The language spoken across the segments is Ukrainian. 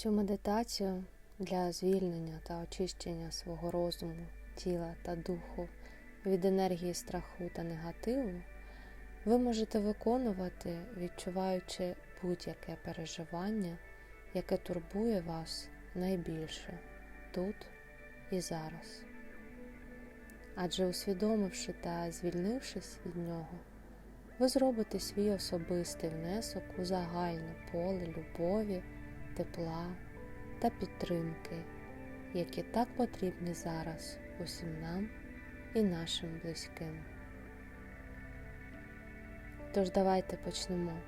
Цю медитацію для звільнення та очищення свого розуму, тіла та духу від енергії страху та негативу ви можете виконувати, відчуваючи будь-яке переживання, яке турбує вас найбільше тут і зараз. Адже усвідомивши та звільнившись від нього, ви зробите свій особистий внесок у загальне поле любові, тепла та підтримки, які так потрібні зараз усім нам і нашим близьким. Тож давайте почнемо.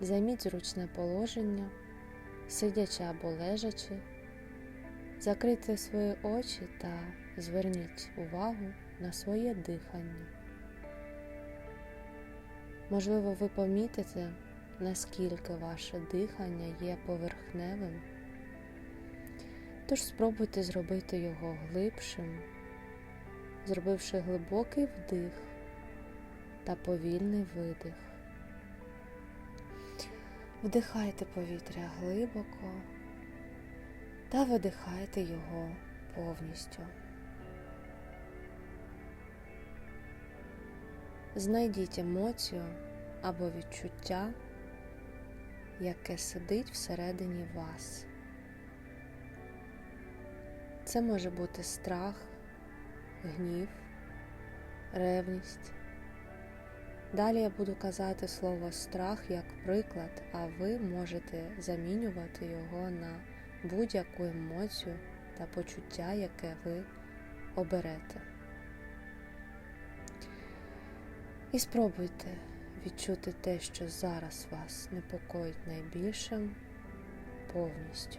Займіть зручне положення, сидячи або лежачи, закрийте свої очі та зверніть увагу на своє дихання. Можливо, ви помітите, наскільки ваше дихання є поверхневим, тож спробуйте зробити його глибшим, зробивши глибокий вдих та повільний видих. Вдихайте повітря глибоко та видихайте його повністю. Знайдіть емоцію або відчуття, яке сидить всередині вас. Це може бути страх, гнів, ревність. Далі я буду казати слово страх як приклад, а ви можете замінювати його на будь-яку емоцію та почуття, яке ви оберете. І спробуйте відчути те, що зараз вас непокоїть найбільшим повністю.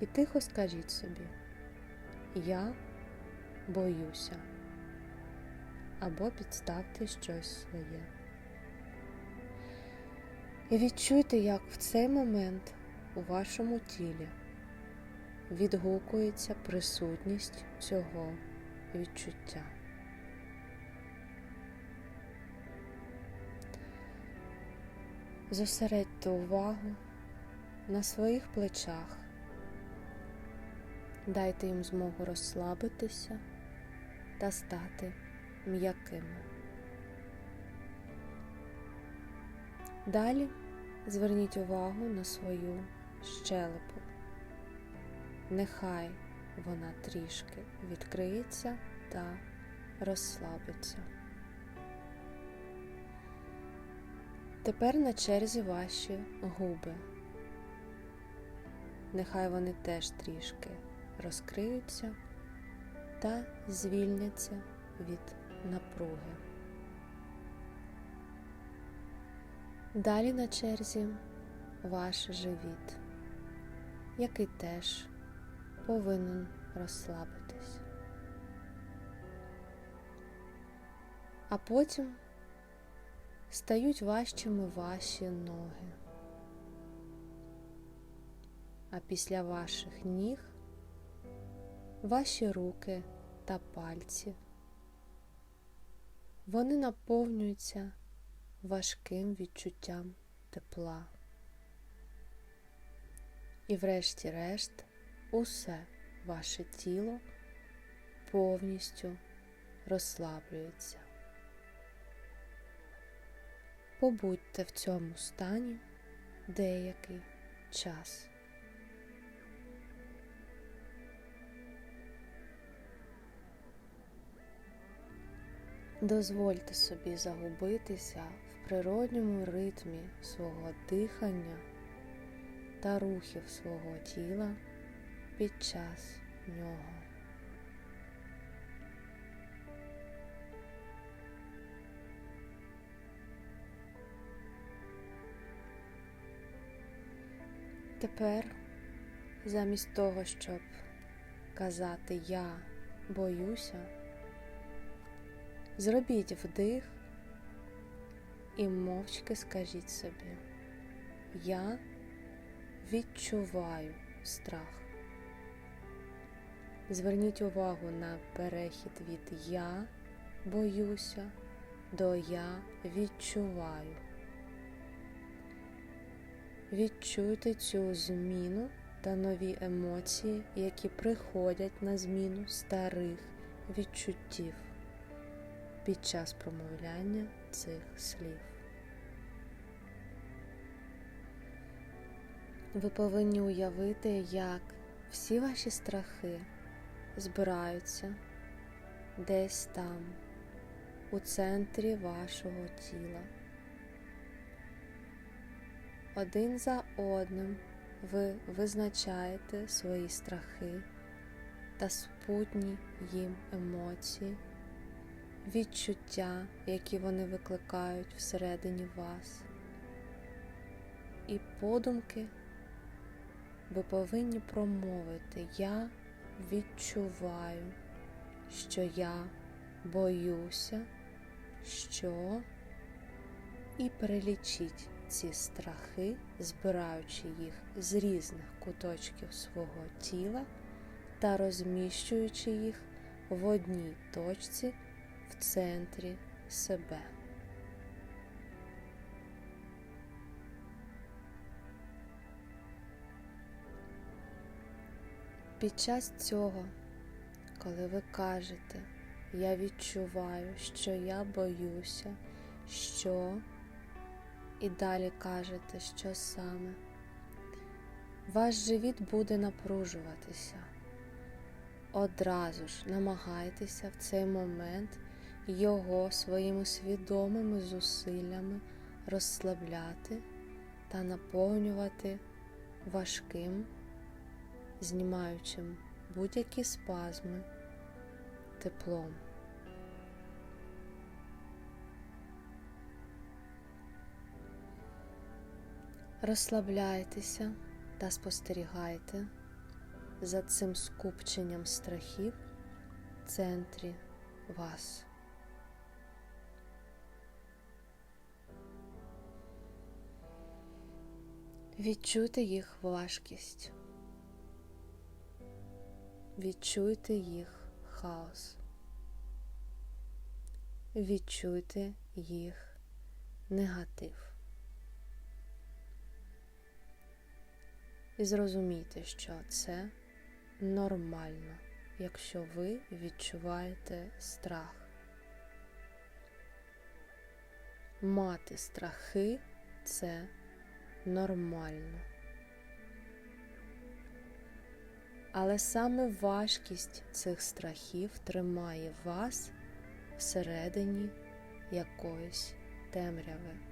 І тихо скажіть собі, я боюся або підставте щось своє. І відчуйте, як в цей момент у вашому тілі відгукується присутність цього відчуття. Зосередьте увагу на своїх плечах, дайте їм змогу розслабитися та стати м'якими. Далі зверніть увагу на свою щелепу. Нехай вона трішки відкриється та розслабиться. Тепер на черзі ваші губи. Нехай вони теж трішки розкриються та звільняться від напруги. Далі на черзі ваш живіт, який теж повинен розслабитись. А потім стають важчими ваші ноги. А після ваших ніг ваші руки та пальці. Вони наповнюються важким відчуттям тепла. І врешті-решт усе ваше тіло повністю розслаблюється. Побудьте в цьому стані деякий час. Дозвольте собі загубитися в природньому ритмі свого дихання та рухів свого тіла під час нього. Тепер, замість того, щоб казати Я боюся, зробіть вдих і мовчки скажіть собі, я відчуваю страх. Зверніть увагу на перехід від я боюся до я відчуваю. Відчуйте цю зміну та нові емоції, які приходять на зміну старих відчуттів під час промовляння цих слів. Ви повинні уявити, як всі ваші страхи збираються десь там, у центрі вашого тіла. Один за одним ви визначаєте свої страхи та спутні їм емоції, відчуття, які вони викликають всередині вас. І подумки ви повинні промовити Я відчуваю, що я боюся, що і перелічіть ці страхи, збираючи їх з різних куточків свого тіла та розміщуючи їх в одній точці в центрі себе. Під час цього, коли ви кажете, я відчуваю, що я боюся, що і далі кажете, що саме, ваш живіт буде напружуватися. Одразу ж намагайтеся в цей момент його своїми свідомими зусиллями розслабляти та наповнювати важким знімаючим будь-які спазми теплом. Розслабляйтеся та спостерігайте за цим скупченням страхів в центрі вас. Відчуйте їх важкість. Відчуйте їх хаос. Відчуйте їх негатив. І зрозумійте, що це нормально, якщо ви відчуваєте страх. Мати страхи це нормально. Але саме важкість цих страхів тримає вас всередині якоїсь темряви.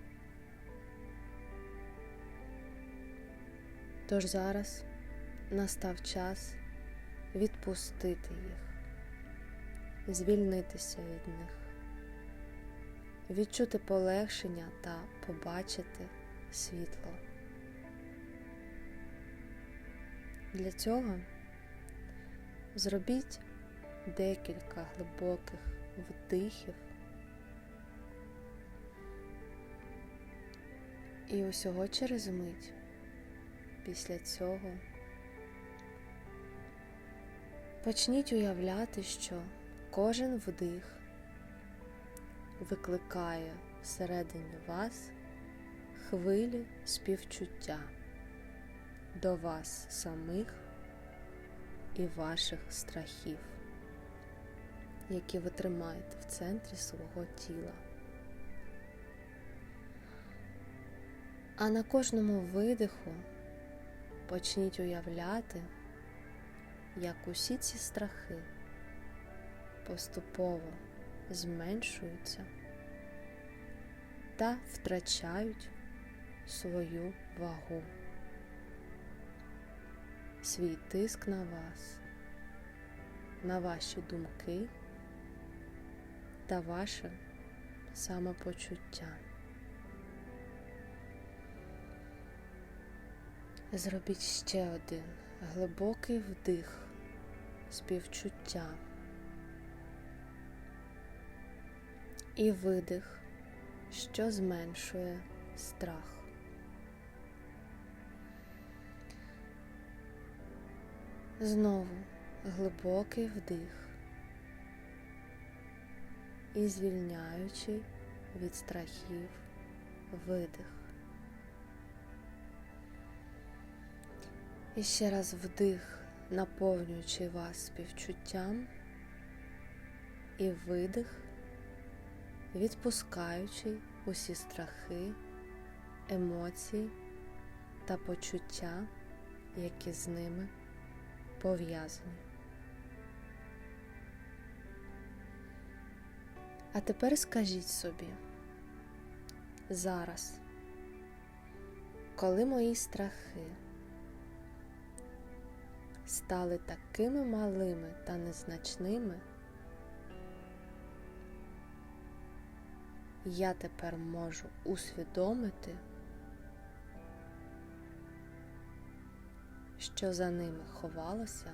Тож зараз настав час відпустити їх, звільнитися від них, відчути полегшення та побачити світло. Для цього Зробіть декілька глибоких вдихів і усього через мить після цього почніть уявляти, що кожен вдих викликає всередині вас хвилі співчуття до вас самих і ваших страхів, які ви тримаєте в центрі свого тіла. А на кожному видиху почніть уявляти, як усі ці страхи поступово зменшуються та втрачають свою вагу свій тиск на вас, на ваші думки та ваше самопочуття. Зробіть ще один глибокий вдих співчуття і видих, що зменшує страх. Знову глибокий вдих і звільняючий від страхів видих. І ще раз вдих, наповнюючи вас співчуттям, і видих, відпускаючи усі страхи, емоції та почуття, які з ними пов'язані. А тепер скажіть собі, зараз, коли мої страхи стали такими малими та незначними, я тепер можу усвідомити, що за ними ховалося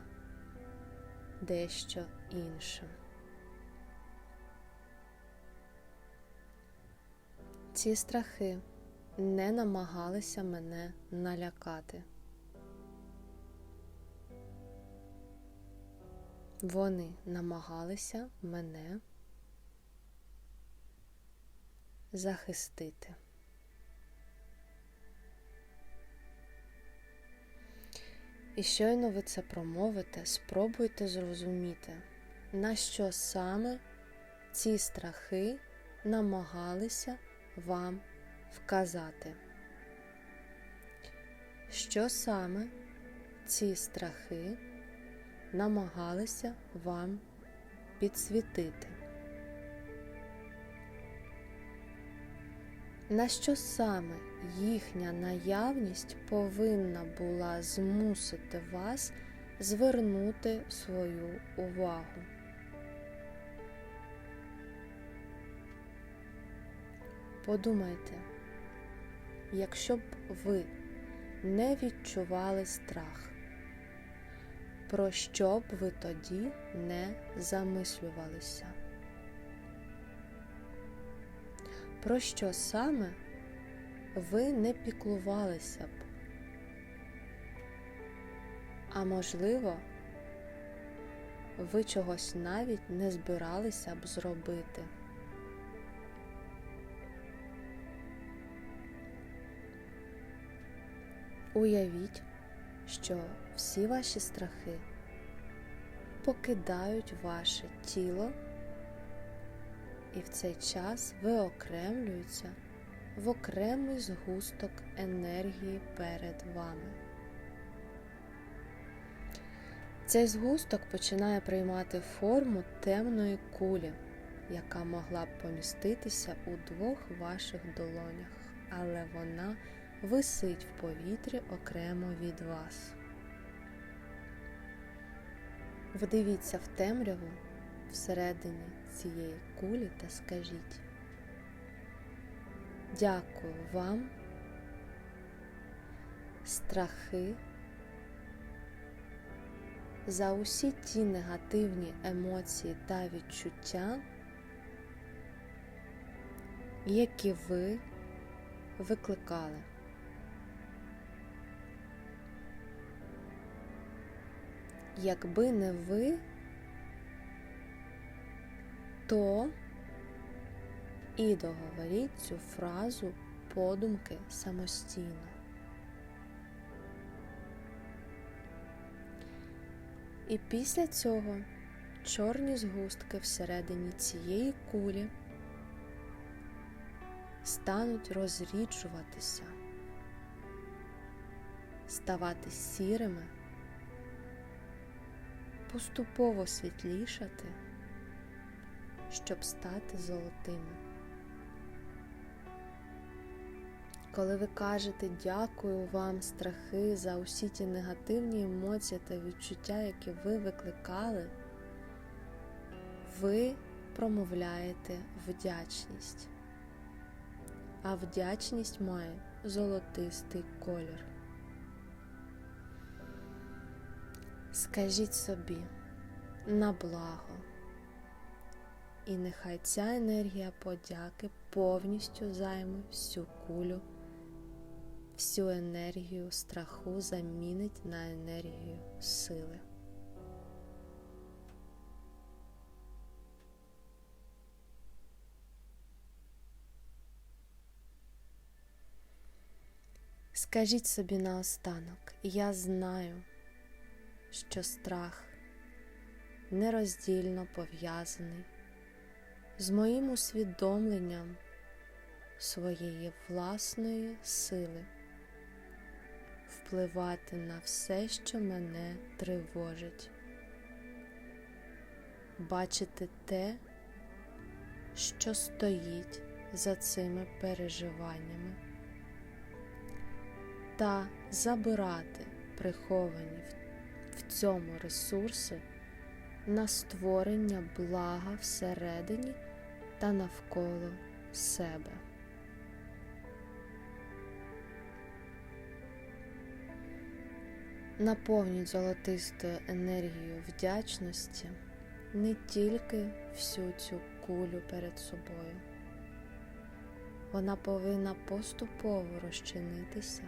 дещо інше. Ці страхи не намагалися мене налякати. Вони намагалися мене захистити. І щойно ви це промовите, спробуйте зрозуміти, на що саме ці страхи намагалися вам вказати, що саме ці страхи намагалися вам підсвітити. На що саме їхня наявність повинна була змусити вас звернути свою увагу? Подумайте, якщо б ви не відчували страх, про що б ви тоді не замислювалися? Про що саме ви не піклувалися б? А можливо, ви чогось навіть не збиралися б зробити. Уявіть, що всі ваші страхи покидають ваше тіло, і в цей час виокремлюються в окремий згусток енергії перед вами. Цей згусток починає приймати форму темної кулі, яка могла б поміститися у двох ваших долонях, але вона висить в повітрі окремо від вас. Вдивіться в темряву всередині цієї кулі та скажіть. Дякую вам, страхи, за усі ті негативні емоції та відчуття, які ви викликали. Якби не ви, то і договоріть цю фразу подумки самостійно. І після цього чорні згустки всередині цієї кулі стануть розріджуватися, ставати сірими поступово світлішати, щоб стати золотими. Коли ви кажете дякую вам, страхи за усі ті негативні емоції та відчуття, які ви викликали, ви промовляєте вдячність. А вдячність має золотистий колір. Скажіть собі на благо, і нехай ця енергія подяки повністю займе всю кулю, всю енергію страху замінить на енергію сили. Скажіть собі наостанок, я знаю, що страх нероздільно пов'язаний з моїм усвідомленням своєї власної сили впливати на все, що мене тривожить, бачити те, що стоїть за цими переживаннями, та забирати приховані в цьому ресурси на створення блага всередині та навколо себе. Наповнюють золотистою енергією вдячності не тільки всю цю кулю перед собою. Вона повинна поступово розчинитися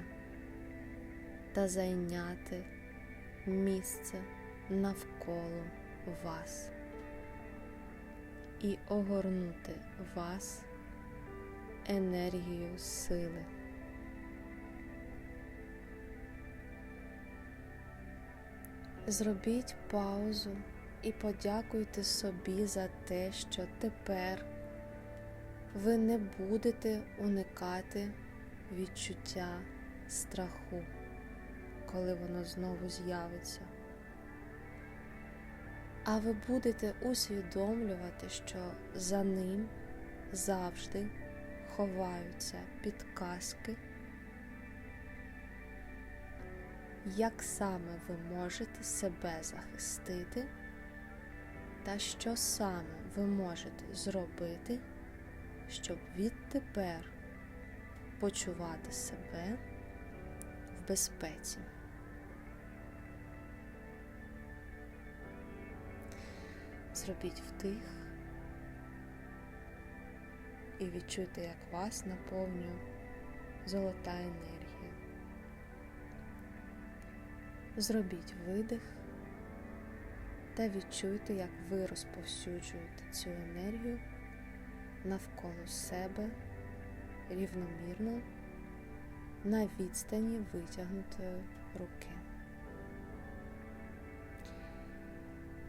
та зайняти місце навколо вас і огорнути вас енергією сили. Зробіть паузу і подякуйте собі за те, що тепер ви не будете уникати відчуття страху, коли воно знову з'явиться. А ви будете усвідомлювати, що за ним завжди ховаються підказки, як саме ви можете себе захистити, та що саме ви можете зробити, щоб відтепер почувати себе в безпеці. Зробіть вдих і відчуйте, як вас наповнює золота енергія. Зробіть видих та відчуйте, як ви розповсюджуєте цю енергію навколо себе рівномірно на відстані витягнутої руки.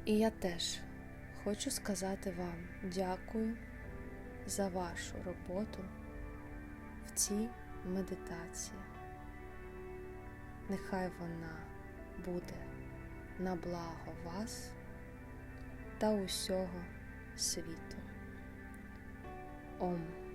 І я теж хочу сказати вам дякую за вашу роботу в цій медитації. Нехай вона буде на благо вас та усього світу. Ом.